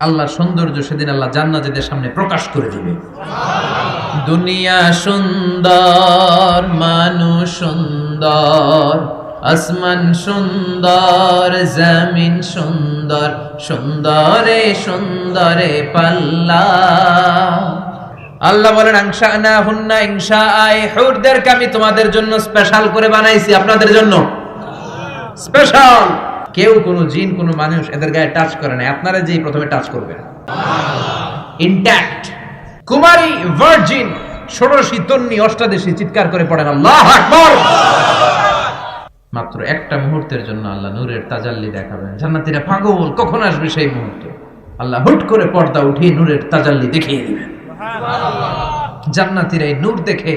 আল্লাহ সৌন্দর্য সেদিন আল্লাহ জান্নাতীদের সামনে প্রকাশ করে দিবে। দুনিয়া সুন্দর, মানুষ সুন্দর, আসমান সুন্দর, জমিন সুন্দর, সুন্দরে সুন্দরে পাল্লা। আল্লাহ বলেন আংশা না হুন্না ইংসা আই হুরদেরকে আমি তোমাদের জন্য স্পেশাল করে বানাইছি, আপনাদের জন্য। স্পেশাল কেউ কোনো জিন কোনো মানুষ এদের গায়ে টাচ করে না আপনারা যেই প্রথমে টাচ করবেন। ইনট্যাক্ট কুমারী ভার্জিন ষোড়শী তন্নি অষ্টাদশী চিৎকার করে পড়েন আল্লাহ আকবার! মাত্র একটা মুহূর্তের জন্য আল্লাহ নূরের তাজাল্লি দেখাবেন। জান্নাতীরা পাগল কখন আসবে সেই মুহূর্ত? আল্লাহ হুট করে পর্দা উঠিয়ে নূরের তাজাল্লি দেখিয়ে দিবেন। জান্নাতীরা এই নূর দেখে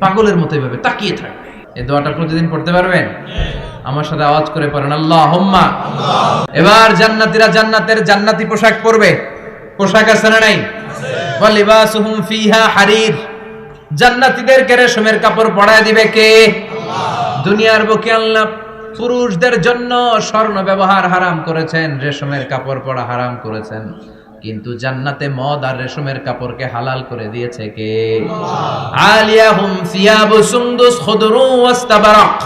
পাগলের মতো এভাবে তাকিয়ে থাকবে। এই দোয়াটা প্রতিদিন পড়তে পারবেন? আমার সাথে আওয়াজ করে পড়েন আল্লাহ হোম্মা এবার জান্নাতীরা জান্নাতের জান্নাতি পোশাক পরবে। পোশাক আছে না নাই? ওয়ালিবাসুহুম ফিহা হারির। জান্নাতীদেরকে রেশমের কাপড় পরায় দিবে কে? দুনিয়ার বুকে আল্লাহ পুরুষদের জন্য স্বর্ণ ব্যবহার হারাম করেছেন রেশমের কাপড় পরা হারাম করেছেন। কিন্তু জান্নাতে মদ আর রেশমের কাপড়কে হালাল করে দিয়েছে কে? আলিয়াহুম সিয়াবু সুন্দুস খুদরু ওয়াস্তাবারাক।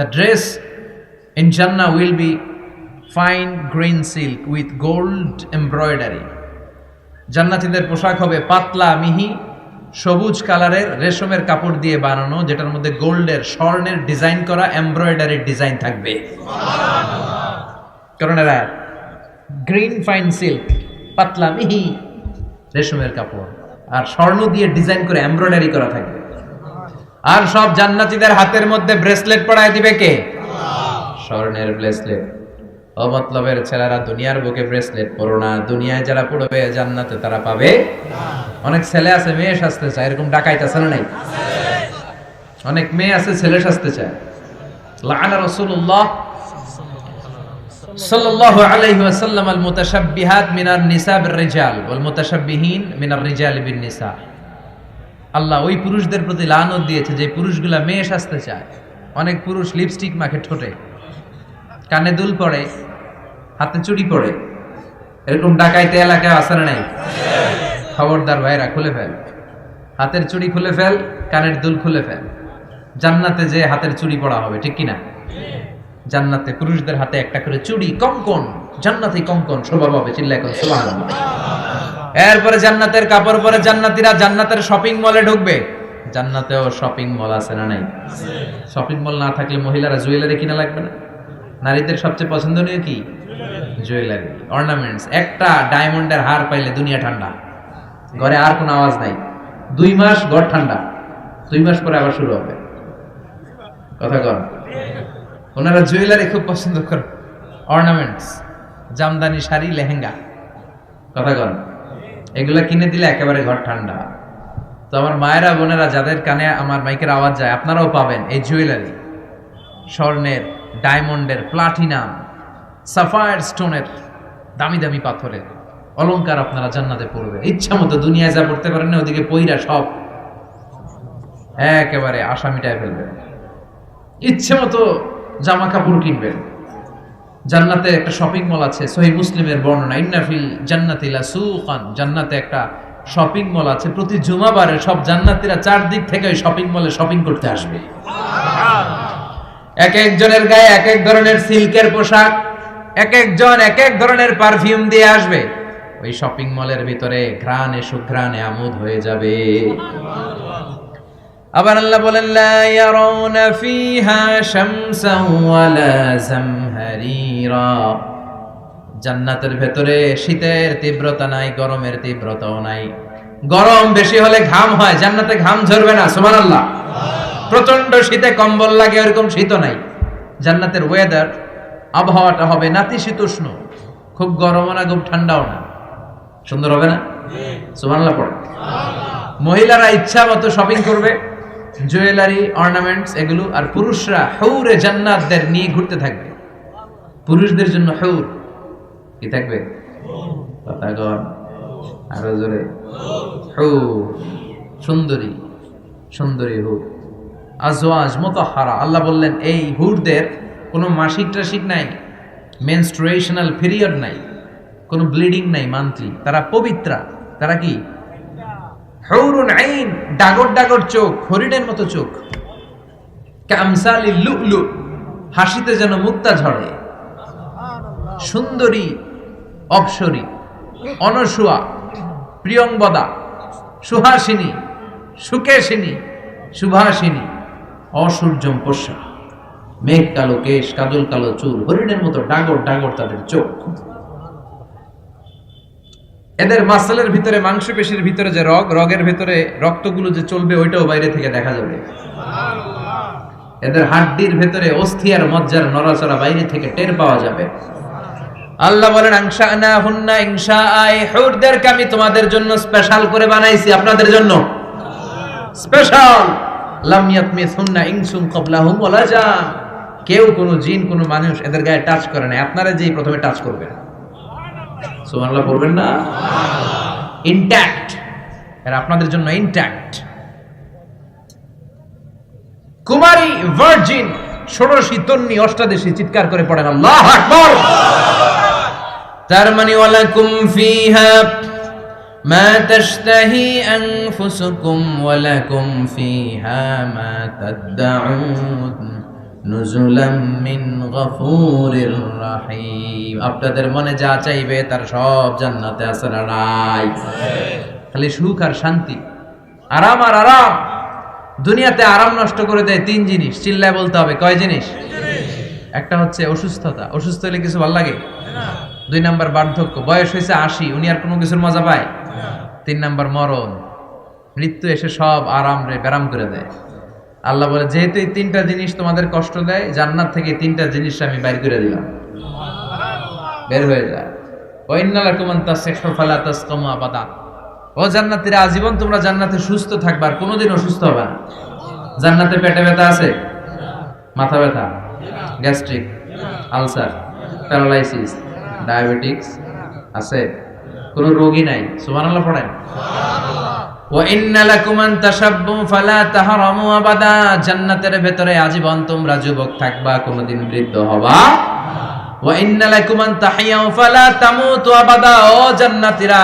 The dress in Jannah will be fine green silk with gold embroidery. জান্নাতীদের পোশাক হবে পাতলা, মিহি, সবুজ কালারের রেশমের কাপড় দিয়ে বানানো, যেটার মধ্যে গোল্ডের, স্বর্ণের ডিজাইন করা এমব্রয়ডারির ডিজাইন থাকবে। কারণ এরা? গ্রিন ফাইন সিল্ক, পাতলা, মিহি, রেশমের কাপড়। আর স্বর্ণ দিয়ে ডিজাইন করে এমব্রয়ডারি করা থাকবে। আর সব জান্নাতীদের হাতের মধ্যে ব্রেসলেট পরায় দিবে কে? স্বর্ণের ব্রেসলেট। অমতলবের ছেলেরা দুনিয়ার বুকে ব্রেসলেট পরো না। দুনিয়ায় যারা পড়বে জান্নাতে তারা পাবে অনেক ছেলে আছে মেয়ে সাজতে চায়। এরকম ডাকাইতেছে না নাই? অনেক মেয়ে আছে ছেলে সাজতে চায়। লাআনা রাসূলুল্লাহ সাল্লাল্লাহু আলাইহি ওয়াসাল্লাম আল মুতাশাব্বিহাত মিনার নিসা বির রিজাল ওয়াল মুতাশাব্বিহিন মিনার রিজাল বিন নিসা আল্লাহ ওই পুরুষদের প্রতি লানত দিয়েছে যে পুরুষগুলা মেয়ে সাজতে চায়। অনেক পুরুষ লিপস্টিক মাখে ঠোঁটে। কানে দুল পড়ে, হাতে চুড়ি পড়ে। এরকম ডাকাইতে এলাকায় আসে না নাই? খবরদার ভাইরা, খুলে ফেল। হাতের চুড়ি খুলে ফেল, কানের দুল খুলে ফেল। জান্নাতে যে হাতের চুড়ি পড়া হবে, ঠিক কিনা? জান্নাতে পুরুষদের হাতে একটা করে চুড়ি, কঙ্কন। জান্নাতে কঙ্কন, শোভা পাবে চিল্লা এখন সুবহানাল্লাহ। এরপরে জান্নাতের কাপড় পরে জান্নাতীরা জান্নাতের শপিং মলে ঢুকবে। জান্নাতেও শপিং মল আছে না নাই? শপিং মল না থাকলে মহিলারা জুয়েলারি কিনা লাগবে না? নারীদের সবচেয়ে পছন্দনীয় কি? জুয়েলারি অর্নামেন্টস একটা ডায়মন্ডের হার পাইলে দুনিয়া ঠান্ডা। ঘরে আর কোনো আওয়াজ নাই। দুই মাস ঘর ঠান্ডা। দুই মাস পরে আবার শুরু হবে। কথা কর ওনারা জুয়েলারি খুব পছন্দ করেন অর্নামেন্টস জামদানি শাড়ি, লেহেঙ্গা। কথা কর এগুলা কিনে দিলে একেবারে ঘর ঠান্ডা। তো আমার মায়েরা, বোনেরা, যাদের কানে আমার মাইকের আওয়াজ যায়, আপনারাও পাবেন এই জুয়েলারি স্বর্ণের ডায়মন্ডের প্লাটিনাম সাফায়ার স্টোনের দামি দামি পাথরের। অলংকার আপনারা জান্নাতে পড়বে ইচ্ছা মতো দুনিয়ায় যা পড়তে পারেন না, ওদিকে পইরা সব একেবারে আশা মিটায় ফেলবেন ইচ্ছে মতো জামা কাপড় কিনবেন। জান্নাতে একটা শপিং মল আছে সহি মুসলিমের বর্ণনা ইন্নাফিল জান্নাতিলা সুকান জান্নাতে একটা শপিং মল আছে। প্রতি জুমাবারে সব জান্নাতিরা চারদিক থেকে ওই শপিং মলে শপিং করতে আসবে। এক একজনের গায়ে এক এক ধরনের সিল্কের পোশাক, এক একজন এক এক ধরনের পারফিউম দিয়ে আসবে। ওই শপিং মলের ভিতরে ঘ্রাণে সুঘ্রাণে আমোদ হয়ে যাবে। আবার আল্লাহ বলেন জান্নাতের ভেতরে শীতের তীব্রতা নাই, গরমের তীব্রতাও নাই। গরম বেশি হলে ঘাম হয়, জান্নাতে ঘাম ঝরবে না, সুবহানাল্লাহ। প্রচণ্ড শীতে কম্বল লাগে এরকম শীত নাই। জান্নাতের ওয়েদার আবহাওয়াটা হবে নাতিশীতোষ্ণ। খুব গরমও না, খুব ঠান্ডাও না। সুন্দর হবে না? সুবহানাল্লাহ পড়ে। মহিলারা ইচ্ছা মতো শপিং করবে জুয়েলারি অর্নামেন্টস এগুলো, আর পুরুষরা হৌরে জান্নাতদের নিয়ে ঘুরতে থাকবে। পুরুষদের জন্য হৌর। কি থাকবে? কথাগণ আরও জোরে। হৌর। সুন্দরী। সুন্দরী হুর। আজওয়াজ মোতাহারা। আল্লাহ বললেন, এই হুরদের কোনো মাসিক টাসিক নাই মেনস্ট্রুয়েশনাল পিরিয়ড নাই, কোনো ব্লিডিং নাই মান্থলি তারা পবিত্রা। তারা কি? হৌরুন আইন। ডাগর ডাগর চোখ, হরিণের মতো চোখ। কামসালি লুলু। হাসিতে যেন মুক্তা ঝরে। সুন্দরী, অপসরী, অনসুয়া প্রিয়ংবদা সুহাসিনী, সুকেশিনী, সুভাসিনী, অসূর্যম পোষা, মেঘ কালো কেশ, কাজল কালো চুল, হরিণের মতো ডাগর ডাগর তাদের চোখ। এদের মাসলের ভিতরে, মাংসপেশির ভিতরে যে রগ, রগের ভিতরে রক্তগুলো যে চলবে, ওইটাও বাইরে থেকে দেখা যাবে। এদের হাড্ডির ভেতরে অস্থি আর মজ্জার নড়াচড়া বাইরে থেকে টের পাওয়া যাবে। আল্লাহ বলেন আংশা না হুন্না ইংশা আই হুরদেরকে আমি তোমাদের জন্য স্পেশাল করে বানাইছি। আপনাদের জন্য? স্পেশাল লাম ইয়াতমিস হুন্না ইনসুন ক্বাবলাহুম ওয়ালা জান কেউ কোনো জিন, কোনো মানুষ এদের গায়ে টাচ করে না। আপনারা যেই প্রথমে টাচ করবেন। সুবহানাল্লাহ বলবেন না? ইনট্যাক্ট এরা আপনাদের জন্য ইনট্যাক্ট কুমারী ভার্জিন ষোড়শী তন্নি, অষ্টাদশী, চিৎকার করে পড়েন, আল্লাহ আকবর! তার মানে ওয়ালাকুম ফিহা মা তাশতাহি আনফুসুকুম ওয়ালাকুম ফিহা মা তাদউন নুজুলাম মিন গফুরির রাহিম। আপনাদের মনে যা চাইবে তার সব জান্নাতে আছে না নাই? খালি সুখ আর শান্তি। আরাম আর আরাম। দুনিয়াতে আরাম নষ্ট করে দেয় তিন জিনিস। চিল্লায় বলতে হবে। কয় জিনিস? একটা হচ্ছে অসুস্থতা। অসুস্থ হলে কিছু ভালো লাগে? দুই নাম্বার বার্ধক্য। বয়স হয়েছে আশি, উনি আর কোনো কিছুর মজা পায়? তিন নাম্বার মরণ। মৃত্যু এসে সব আরাম রে, ব্যারাম করে দেয়। আল্লাহ বলে, যেহেতু এই তিনটা জিনিস তোমাদের কষ্ট দেয়, জান্নাত থেকে তিনটা জিনিস আমি বাইর করে দিলাম। বের হয়ে যায় ও জান্নাতীরা, আজীবন তোমরা জান্নাতে সুস্থ থাকবে, আর কোনোদিন অসুস্থ হবে না। জান্নাতে পেটে ব্যথা আছে? মাথা ব্যথা? গ্যাস্ট্রিক? আলসার? প্যারালাইসিস? ডায়াবেটিক্স আছে? কোন রোগী নাই? সুবহানাল্লাহ পড়েন। জান্নাতের ভেতরে আজীবন তোমরা যুবক থাকবা বৃদ্ধ হবা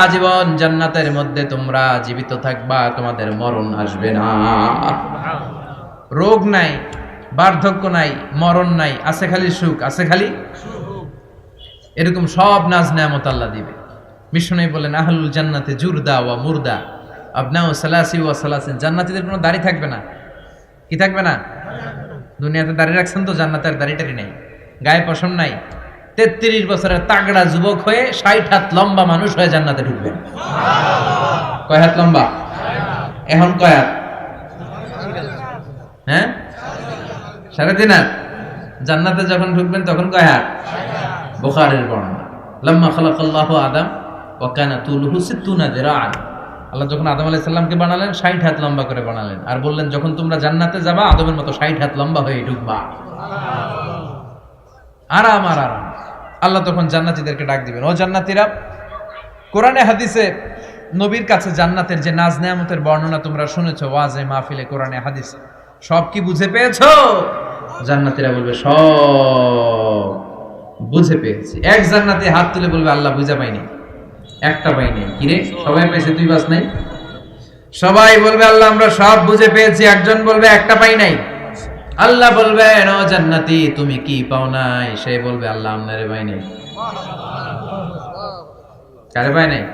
আজীবন জান্নাতের মধ্যে তোমরা জীবিত থাকবা, তোমাদের মরণ আসবে না। রোগ নাই, বার্ধক্য নাই, মরণ নাই, আছে খালি সুখ, আছে খালি এরকম সব নাজ নেয়ামত আল্লাহ দিবে। মিশনাই বলেন, আহলুল জান্নাতে জুরদা ওয়া মুরদা। আবনাউ সালাসি ওয়া সালাসিন। জান্নাতীদের কোনো দাড়ি থাকবে না। কি থাকবে না? দুনিয়াতে দাড়ি রাখছেন তো, জান্নাতের দাড়ি টাড়ি নেই। গায়ে পশম নাই। তেত্রিশ বছরের তাগড়া যুবক হয়ে ষাট হাত লম্বা মানুষ হয়ে জান্নাতে ঢুকবে। কয় হাত লম্বা? এখন কয় হাত? হ্যাঁ? সাড়ে তিন হাত। জান্নাতে যখন ঢুকবেন তখন কয় হাত? বুখারের বর্ণনা। লাম্মা খালাকাল্লাহু আদম ওয়া কানা তুলুহু সিত্তুনা দিরাআন। আল্লাহ যখন আদম আলাইহিস সালামকে বানালেন 60 হাত লম্বা করে বানালেন। আর বললেন যখন তোমরা জান্নাতে যাবা আদমের মতো 60 হাত লম্বা হয়ে ঢুকবা। আরাম আর আরাম। আল্লাহ তখন জান্নাতীদেরকে ডাক দিবেন ও জান্নাতীরা কোরআনে হাদিসে নবীর কাছে জান্নাতের যে নাজ নেয়ামতের বর্ণনা তোমরা শুনেছো ওয়াজে মাহফিলে কোরআনে হাদিস সব কি বুঝে পেয়েছ? জান্নাতীরা বলবে সব। বুঝে পেয়েছি। এক জান্নাতে হাত তুলে বলবে, আল্লাহ বুঝে পাইনি। একটা পাইনি। কিরে সবাই পেয়েছে, তুই বাস নাই? সবাই বলবে, আল্লাহ, আমরা সব বুঝে পেয়েছি। একজন বলবে, একটা পাই নাই। আল্লাহ বলবে ও জান্নাতি, তুমি কি পাও নাই? সে বলবে, আল্লাহ, আপনারে পাই নাই। কারে পায় নাই?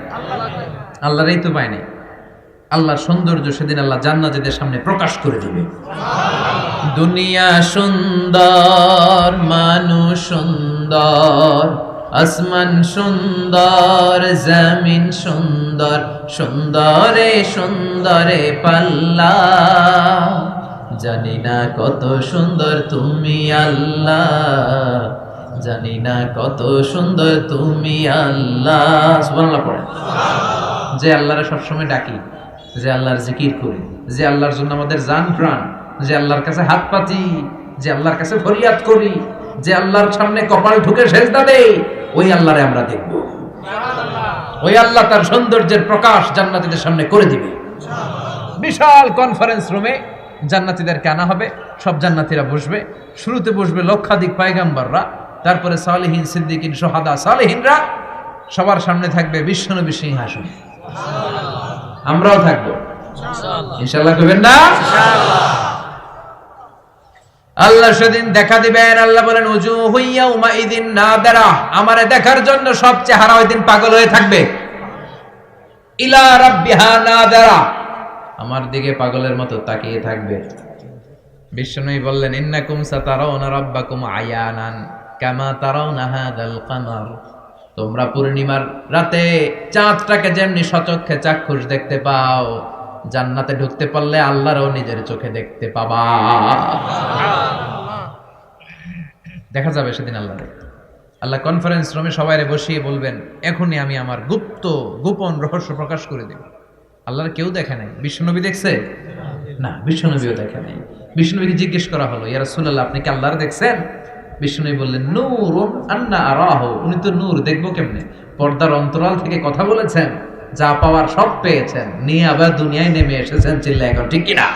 আল্লাহরই তো পায় নাই। আল্লাহর সৌন্দর্য সেদিন আল্লাহ জান্নাতীদের সামনে প্রকাশ করে দিবে। দুনিয়া সুন্দর, মানুষ সুন্দর। আসমান সুন্দর, জমিন সুন্দর, সুন্দরে সুন্দরে পাল্লা। জানি না কত সুন্দর তুমি আল্লাহ, জানি না কত সুন্দর তুমি আল্লাহ। পড়েন যে আল্লাহরে সবসময় ডাকি, যে আল্লাহর জিকির করি, যে আল্লাহর জন্য আমাদের জান প্রাণ, যে আল্লাহর কাছে হাত পাতি, যে আল্লাহর কাছে ফরিয়াদ করি যে আল্লাহর সামনে কপাল ঢুকে সেজদা দেই ওই আল্লাহরে আমরা দেখব। ওই আল্লাহ তার সৌন্দর্যের প্রকাশ জান্নাতীদের সামনে করে দিবে। বিশাল কনফারেন্স রুমে জান্নাতীদেরকে আনা হবে সব জান্নাতীরা বসবে। শুরুতে বসবে লক্ষাধিক পায়গাম্বাররা তারপরে সালেহীন সিদ্দিকিন সোহাদা সালেহিনরা সবার সামনে থাকবে বিশ্বনবী সিংহাসন। আমরাও থাকব। ইনশাল্লাহ করবেন না? আল্লাহ সেদিন দেখা দিবেন, আল্লাহ বলেন উজু হইয়া উমা ইদিন না বেড়া আমারে দেখার জন্য সব চেহারা ওই দিন পাগল হয়ে থাকবে। ইলা রাব্বিহা না বেড়া আমার দিকে পাগলের মতো তাকিয়ে থাকবে। বিষ্ণুই বললেন, ইন্নাকুম সাতারাউনা রাব্বাকুম আয়ানান কামা তারাউনা হাদাল কামার। তোমরা পূর্ণিমার রাতে চাঁদটাকে যেমনি সচক্ষে চাক্ষুষ দেখতে পাও, জান্নাতে ঢুকতে পারলে আল্লাহরও নিজের চোখে দেখতে পাবা। দেখা যাবে সেদিন আল্লাহ। আল্লাহ কনফারেন্স রুমে সবাই বসিয়ে বলবেন, এখনই আমি আমার গুপ্ত, গোপন রহস্য প্রকাশ করে দেব। আল্লাহর কেউ দেখে নাই। বিশ্বনবী দেখছে? না, বিশ্বনবীও দেখে নাই। বিষ্ণুনবীকে জিজ্ঞেস করা হলো ইয়ার রাসূলুল্লাহ, আপনি কি আল্লাহর দেখছেন? বিষ্ণুনবী বললেন নূর আন্না আরাহ। উনি তো নূর, দেখব কেমনে? পর্দার অন্তরাল থেকে কথা বলেছেন, যা পাওয়ার সব পেয়েছেন। নিয়ে আবার দুনিয়ায় নেমে এসেছেন চিল্লা এখন, ঠিক কিনা?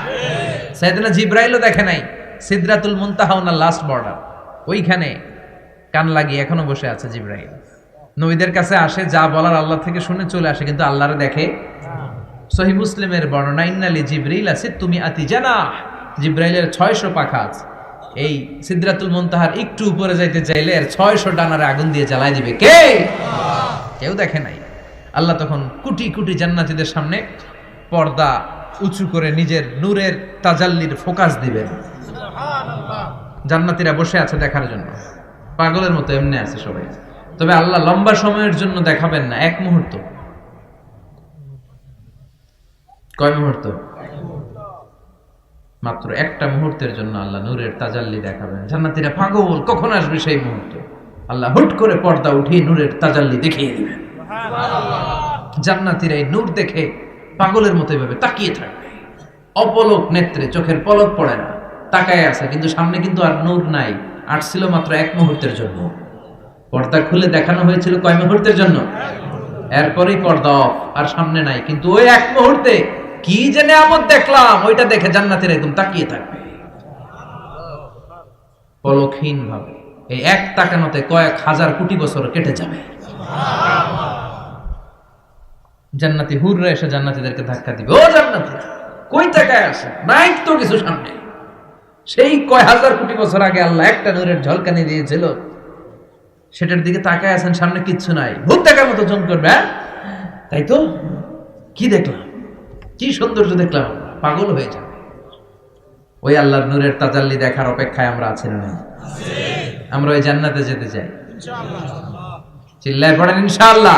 সাইদিনা জিব্রাইলও দেখে নাই। সিদরাতুল মুনতাহা ওনার লাস্ট বর্ডার ওইখানে কান লাগিয়ে এখনও বসে আছে জিব্রাইল। নবীদের কাছে আসে, যা বলার আল্লাহ থেকে শুনে চলে আসে, কিন্তু আল্লাহরে দেখে। সহি মুসলিমের বর্ণনা ইন্নালি জিব্রাইল আছে তুমি আতি জানা জিব্রাইলের ছয়শো পাখা আছে। এই সিদ্রাতুল মুনতাহার একটু উপরে যাইতে চাইলে এর ছয়শো ডানারে আগুন দিয়ে জ্বালাই দিবে। কে? কেউ দেখে নাই। আল্লাহ তখন কুটি কুটি জান্নাতিদের সামনে পর্দা উঁচু করে নিজের নূরের তাজাল্লির ফোকাস দিবেন। জান্নাতীরা বসে আছে দেখার জন্য। পাগলের মতো এমনি আছে সবাই। তবে আল্লাহ লম্বা সময়ের জন্য দেখাবেন না এক মুহূর্ত। কয় মুহূর্ত? মাত্র একটা মুহূর্তের জন্য আল্লাহ নূরের তাজাল্লি দেখাবেন। জান্নাতীরা পাগল কখন আসবে সেই মুহূর্ত? আল্লাহ হুট করে পর্দা উঠিয়ে নূরের তাজাল্লি দেখিয়ে দিবেন। জান্নাতীরা এই নূর দেখে পাগলের মতো এভাবে তাকিয়ে থাকবে। অপলক নেত্রে চোখের পলক পড়ে না। তাকায় আছে, কিন্তু সামনে কিন্তু আর নূর নাই। আসছিল মাত্র এক মুহূর্তের জন্য। পর্দা খুলে দেখানো হয়েছিল কয় মুহূর্তের জন্য? এরপরেই পর্দা অফ, আর সামনে নাই। কিন্তু ওই এক মুহূর্তে কি যে নিয়ামত দেখলাম, ওইটা দেখে জান্নাতের একদম তাকিয়ে থাকবে। পলকহীন ভাবে এই এক তাকানোতে কয়েক হাজার কোটি বছর কেটে যাবে। জান্নাতি হুররা এসে জান্নাতীদেরকে ধাক্কা দিবে। ও জান্নাতি, কই তাকায় আসে নাই তো কিছু সামনে। সেই কয় হাজার কোটি বছর আগে আল্লাহ একটা নূরের ঝলকানি দিয়েছিল। সেটার দিকে তাকায় আছেন, সামনে কিচ্ছু নাই। ভূত দেখার মতো জন করবে হ্যাঁ? তাই তো? কি দেখলাম? কি সৌন্দর্য দেখলাম? পাগল হয়ে যাবে। ওই আল্লাহর নূরের তাজাল্লি দেখার অপেক্ষায় আমরা আছি না। আমরা ওই জান্নাতে যেতে চাই। চিল্লায় পড়েন, ইনশাআল্লাহ।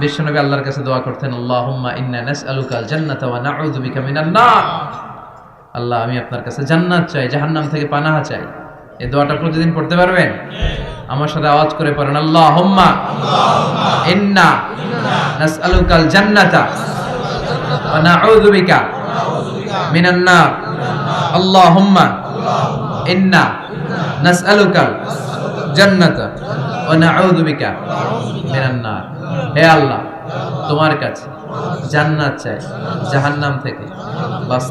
বিশ্বনবী আল্লাহর কাছে দোয়া করতেন, আল্লাহুম্মা ইন্না নাসআলুকাল জান্নাতা ওয়া নাউযু বিকা মিনান নার। আল্লাহ, আমি আপনার কাছে জান্নাত চাই, জাহান্নাম থেকে পানাহা চাই। এই দোয়াটা প্রতিদিন পড়তে পারবেন? আমার সাথে আওয়াজ করে পড়েন, আল্লাহুম্মা ইন্না নাসআলুকাল জান্নাতা ওয়া নাউযু বিকা মিনান নার। ইন্না নাসআলুকাল জান্নাতা ওয়া নাউযু বিকা মিনান নার। হে আল্লাহ, তোমার কাছে জান্নাত চাই, জাহান্নাম থেকে বাস